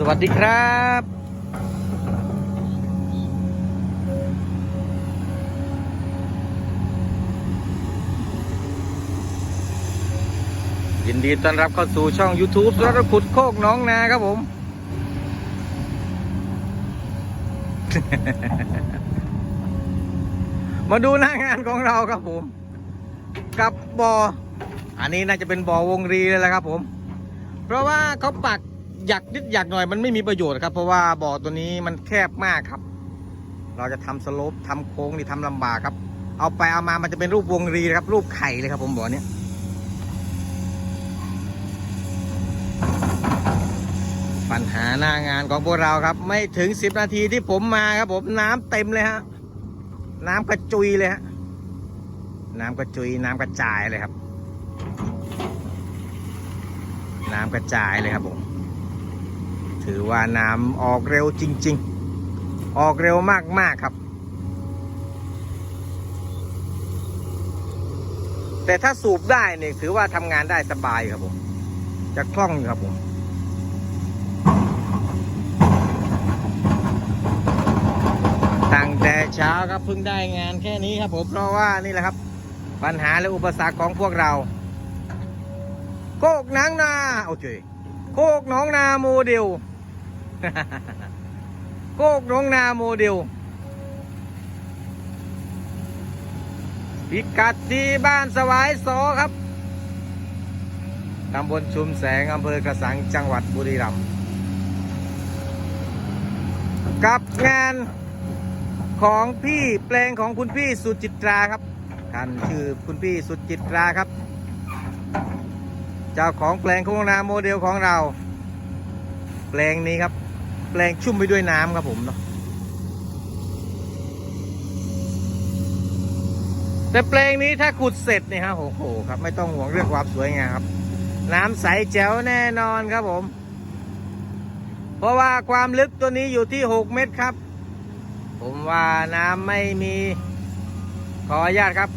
สวัสดีครับ ยินดีต้อนรับเข้าสู่ช่อง YouTube สุรขุดโคกน้องนาครับผม มาดูหน้างานของเราครับผม กับบออันนี้น่าจะเป็นบอวงรีเลยแหละครับผม เพราะว่าเขาปัก อยากนิดอยากหน่อยมันไม่มีประโยชน์ครับ เพราะว่าบ่อตัวนี้มันแคบมากครับ เราจะทำสโลปทำโค้งนี่ทำลำบากครับ เอาไปเอามามันจะเป็นรูปวงรีครับ รูปไข่เลยครับผมบ่อเนี้ยปัญหาหน้างานของพวกเราครับ ไม่ถึง10นาทีที่ผมมาครับผมน้ำเต็มเลยฮะน้ำกระจุยเลยฮะน้ำกระจุยน้ำกระจายเลยครับ น้ำกระจายเลยครับผม ถือว่าน้ำออกเร็วจริง ๆ ออกเร็วมาก ๆ ครับ แต่ถ้าสูบได้เนี่ยถือว่าทำงานได้สบายครับผม จะคล่องอยู่ครับผมตั้งแต่เช้าครับเพิ่งได้งานแค่นี้ครับผมเพราะว่านี่แหละครับ ปัญหาและอุปสรรคของพวกเรา โคกนางนา โอเคโคกหนองนาโมเดล โคกหนองนาโมเดลพิกัดที่บ้านสวายสอครับ ตำบลชุมแสง อำเภอกระสัง จังหวัดบุรีรัมย์ กับงานของพี่แปลงของคุณพี่สุจิตราครับท่านชื่อคุณพี่สุจิตราครับ เจ้าของแปลงโครงนาโมเดลของเรา แปลงนี้ครับ แปลงชุ่มไปด้วยน้ำครับผมเนาะแต่แปลงนี้ถ้าขุดเสร็จเนี่ยฮะโอ้โหครับไม่ต้องห่วงเรื่องความสวยงามครับ น้ำใสแจ๋วแน่นอนครับผม เพราะว่าความลึกตัวนี้อยู่ที่ 6 เมตรครับ ผมว่าน้ำไม่มี ขออนุญาตครับ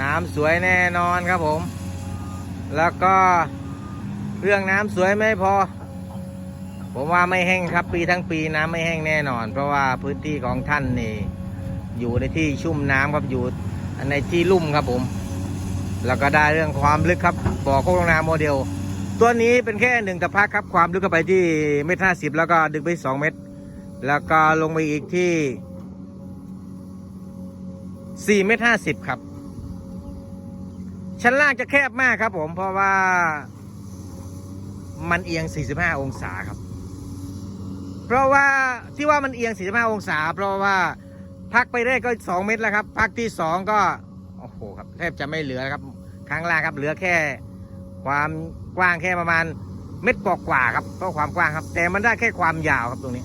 น้ำสวยแน่นอนครับผม แล้วก็เรื่องน้ำสวยไม่พอ ผมว่าไม่แห้งครับ ปีทั้งปีน้ำไม่แห้งแน่นอน เพราะว่าพื้นที่ของท่านนี่ อยู่ในที่ชุ่มน้ำครับอยู่ในที่ลุ่มครับผม แล้วก็ได้เรื่องความลึกครับบ่อโคกลงนาโมเดล ตัวนี้เป็นแค่หนึ่งตะพักครับความลึกเข้าไปที่เมตรห้าสิบแล้วก็ดึงไปสองเมตร แล้วก็ลงไปอีกที่สี่เมตรห้าสิบครับ ชั้นล่างจะแคบมากครับผมเพราะว่ามันเอียง 45 องศาครับ เพราะว่าที่ว่ามันเอียง 45 องศา เพราะว่าพักไปได้ก็ 2 เมตรแล้วครับ พักที่ 2 ก็ โอ้โหครับแทบจะไม่เหลือครับข้างล่างครับเหลือแค่ความกว้างแค่ประมาณเม็ดกว่าๆครับเพราะความกว้างครับ แต่มันได้แค่ความยาวครับตรงนี้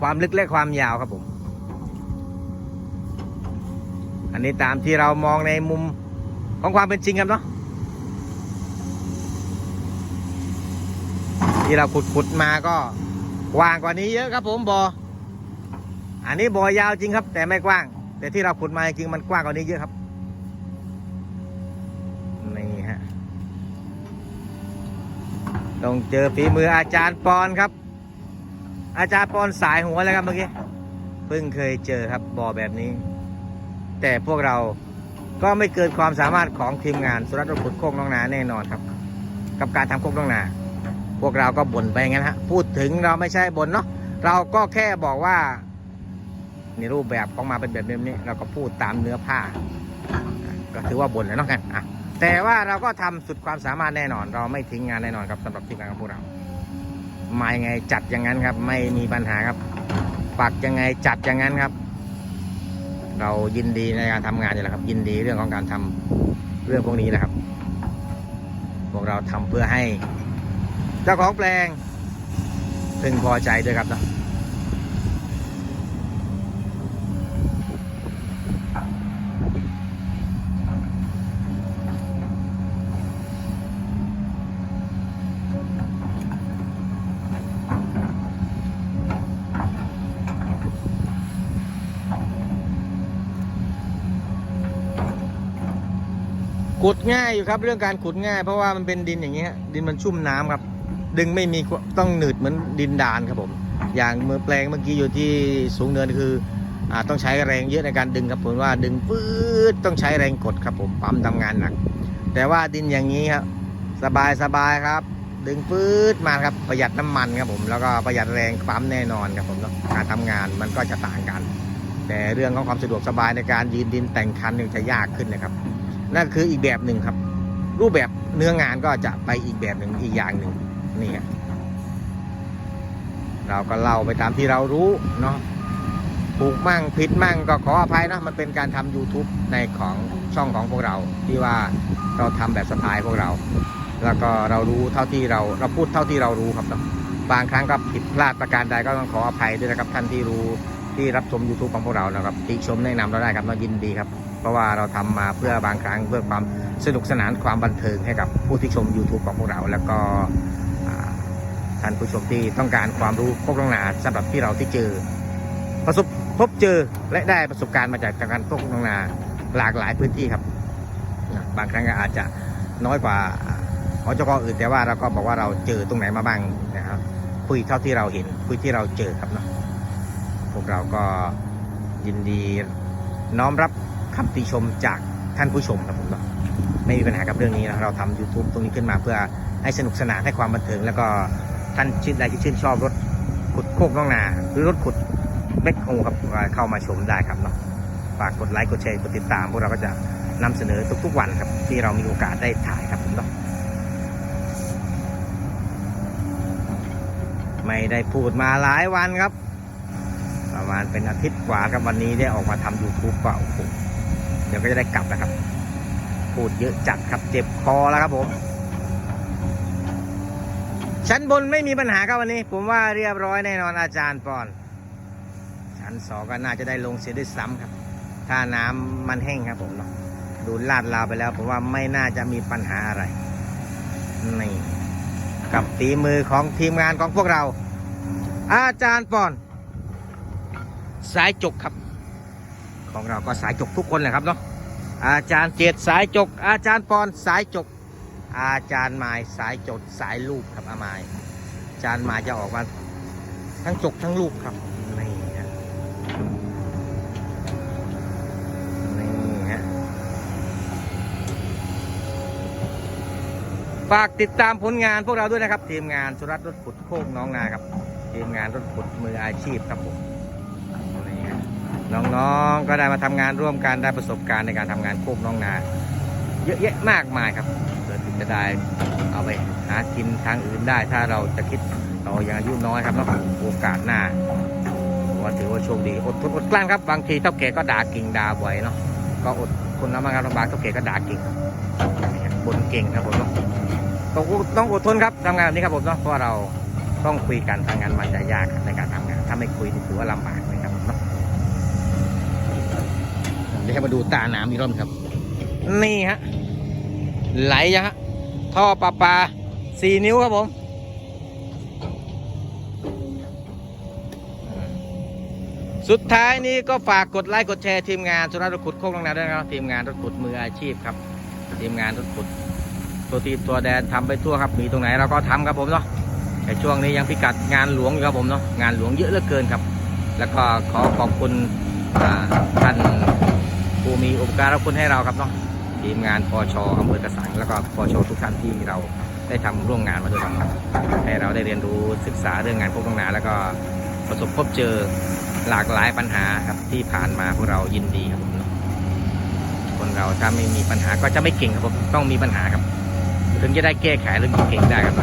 ความลึกและความยาวครับผม อันนี้ตามที่เรามองในมุมของความเป็นจริงครับเนาะ ที่เราขุดขุดมาก็กว้างกว่านี้เยอะครับผมบอ่ออันนี้บ่อยาวจริงครับ แต่ไม่กว้าง แต่ที่เราขุดมาจริงมันกว้างกว่านี้เยอะครับนี่ฮะต้องเจอฝีมืออาจารย์ปอนครับ อาจารย์ปอนสายหัวเลยครับเมื่อกี้เพิ่งเคยเจอครับบ่อแบบนี้ แต่พวกเราก็ไม่เกินความสามารถของทีมงานสุรัตน์ขุดโคกน้องนาแน่นอนครับ กับการทำโคกน้องนา วกเราก็บ่นไปงั้นฮะพูดถึงเราไม่ใช่บ่นเนาะเราก็แค่บอกว่า ในรูปแบบของมาเป็นแบบนี้ เราก็พูดตามเนื้อผ้า ก็ถือว่าบ่นแล้วเนาะกันอะแต่ว่าเราก็ทำสุดความสามารถแน่นอน เราไม่ทิ้งงานแน่นอนครับสำหรับทีมงานของพวกเรามายังไงจัดอย่างนั้นครับ ไม่มีปัญหาครับปักยังไงจัดอย่างนั้นครับ เรายินดีในการทำงานอยู่แล้วครับ ยินดีเรื่องของการทำเรื่องพวกนี้นะครับ พวกเราทำเพื่อให้ เจ้าของแปลงเป็งพอใจด้วยครับนะขุดง่ายอยู่ครับเรื่องการขุดง่าย เพราะว่ามันเป็นดินอย่างเงี้ยดินมันชุ่มน้ำครับ ดึงไม่มีต้องหนืดเหมือนดินดานครับผม อย่างเมื่อแปลงเมื่อกี้อยู่ที่สูงเนินคืออาต้องใช้แรงเยอะในการดึงครับผมว่าดึงปื๊ดต้องใช้แรงกดครับผมปั๊มทำงานหนัก แต่ว่าดินอย่างนี้ครับสบายสบายครับ ดึงปื๊ดมาครับประหยัดน้ำมันครับผมแล้วก็ประหยัดแรงปั๊มแน่นอนครับผมการทำงานมันก็จะต่างกัน แต่เรื่องของความสะดวกสบายในการยืนดินแต่งคันยังจะยากขึ้นนะครับ นั่นคืออีกแบบหนึ่งครับ รูปแบบเนื้องานก็จะไปอีกแบบหนึ่งอีกอย่างหนึ่ง นี่เราก็เล่าไปตามที่เรารู้เนาะถูกมั่งผิดมั่งก็ขออภัยนะมันเป็นการทำ YouTube ในของช่องของพวกเรา ที่ว่าเราทำแบบสไตล์พวกเรา แล้วก็เรารู้เท่าที่เราเราพูดเท่าที่เรารู้ครับเนาะบางครั้งก็ผิดพลาดประการใดก็ต้องขออภัยด้วยนะครับท่านที่รู้ที่รับชม YouTube ของพวกเรานะครับติชมแนะนำเราได้ครับเรายินดีครับ เพราะว่าเราทำมาเพื่อบางครั้งเพื่อความสนุกสนานความบันเทิงให้กับผู้ที่ชม YouTube ของพวกเรา แล้วก็ ท่านผู้ชมที่ต้องการความรู้พวกน้องนาสำหรับที่เราที่เจอ ประสบพบเจอและได้ประสบการณ์มาจากการพวกน้องนาหลากหลายพื้นที่ครับ บางครั้งก็อาจจะน้อยกว่าหอจกอื่นแต่ว่าเราก็บอกว่าเราเจอตรงไหนมาบ้างนะครับคุยเท่าที่เราเห็นคุยที่เราเจอครับเนาะพวกเราก็ยินดีน้อมรับคำติชมจากท่านผู้ชมครับผมเนาะไม่มีปัญหากับเรื่องนี้นะเราทำ YouTube ตรงนี้ขึ้นมาเพื่อให้สนุกสนานให้ความบันเทิงแล้วก็ ท่านชื่นใดที่ชื่นชอบรถขุดโคกน้องนา หรือรถขุดแบ็คโฮครับเข้ามาชมได้ครับเนาะฝากกดไลค์กดแชร์กดติดตาม พวกเราก็จะนำเสนอทุกๆวันครับ ที่เรามีโอกาสได้ถ่ายครับผมเนาะไม่ได้พูดมาหลายวันครับ ประมาณเป็นอาทิตย์กว่าครับวันนี้ได้ออกมาทำ YouTube ก็โอ้โหเดี๋ยวก็จะได้กลับแล้วครับ พูดเยอะจัดครับเจ็บคอแล้วครับผม ชั้นบนไม่มีปัญหาครับวันนี้ ผมว่าเรียบร้อยแน่นอนอาจารย์ปอน ชั้นสองก็น่าจะได้ลงเสียด้วยซ้ำครับ ถ้าน้ำมันแห้งครับผมเนาะดูลาดลาวไปแล้วผมว่าไม่น่าจะมีปัญหาอะไรนี่กับฝีมือของทีมงานของพวกเรา อาจารย์ปอน สายจกครับ ของเราก็สายจกทุกคนแหละครับเนาะอาจารย์เจตสายจก อาจารย์ปอนสายจก อาจารย์มายสายจดสายลูกครับอามายอาจารย์มายจะออกมาทั้งจกทั้งลูกครับนี่ฮะนี่ฮะฝากติดตามผลงานพวกเราด้วยนะครับ ทีมงานสุรัตน์รถขุดโคกน้องนาครับ ทีมงานรถขุดมืออาชีพครับผมน,น้องๆ ก็ได้มาทำงานร่วมกันได้ประสบการณ์ในการทำงานโคกน้องนา เยอะแยะมากมายครับ จะได้เอาไปหากินทางอื่นได้ ถ้าเราจะคิดเรายังอายุน้อยครับเนาะโอกาสหน้าผมว่าถือว่าโชคดีอดทนอดกลั้นครับบางทีเท่าแก่ก็ด่ากิ่งด่าบ่อยเนาะก็อดคนละมากครับลำบากเท่าแก่ก็ด่ากิ่งบนเก่งครับผมเนาะต้องต้องอดทนครับทำงานแบบนี้ครับผมเนาะเพราะว่าเราต้องคุยกันทางงานมันจะยากครับในการทำงาน ถ้าไม่คุยนี่ถือว่าลำบากเลยครับเนาะเดี๋ยวให้มาดูตาน้ำอีกรอบครับ นี่ฮะไหลยังฮะ ท่อปลาปลาสี่นิ้วครับผม สุดท้ายนี้ก็ฝากกดไลค์กดแชร์ทีมงานสุรัตน์รถขุดโคกลงนาด้วยนะครับทีมงานรถขุดมืออาชีพครับ ทีมงานรถขุด ตัวทีมตัวแดนทำไปทั่วครับมีตรงไหนเราก็ทำครับผมเนาะแต่ช่วงนี้ยังพิกัดงานหลวงอยู่ครับผมเนาะงานหลวงเยอะเหลือเกินครับ แล้วก็ขอขอบคุณท่านผู้มีอุปการะคุณให้เราครับเนาะ ทีมงานปชอำเภอกระสังแล้วก็ปชทุกท่านที่เราได้ทำร่วมงานมาด้วยกันให้เราได้เรียนรู้ศึกษาเรื่องงานพวกต้องนาแล้วก็ประสบพบเจอหลากหลายปัญหาครับที่ผ่านมาพวกเรายินดีครับผมคนเราถ้าไม่มีปัญหาก็จะไม่เก่งครับผมต้องมีปัญหาครับถึงจะได้แก้ไขเรื่องเก่งได้ครับ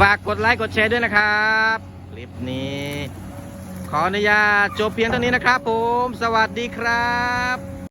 ฝากกดไลค์กดแชร์ด้วยนะครับคลิปนี้ขออนุญาตจบเพียงเท่านี้นะครับผม สวัสดีครับ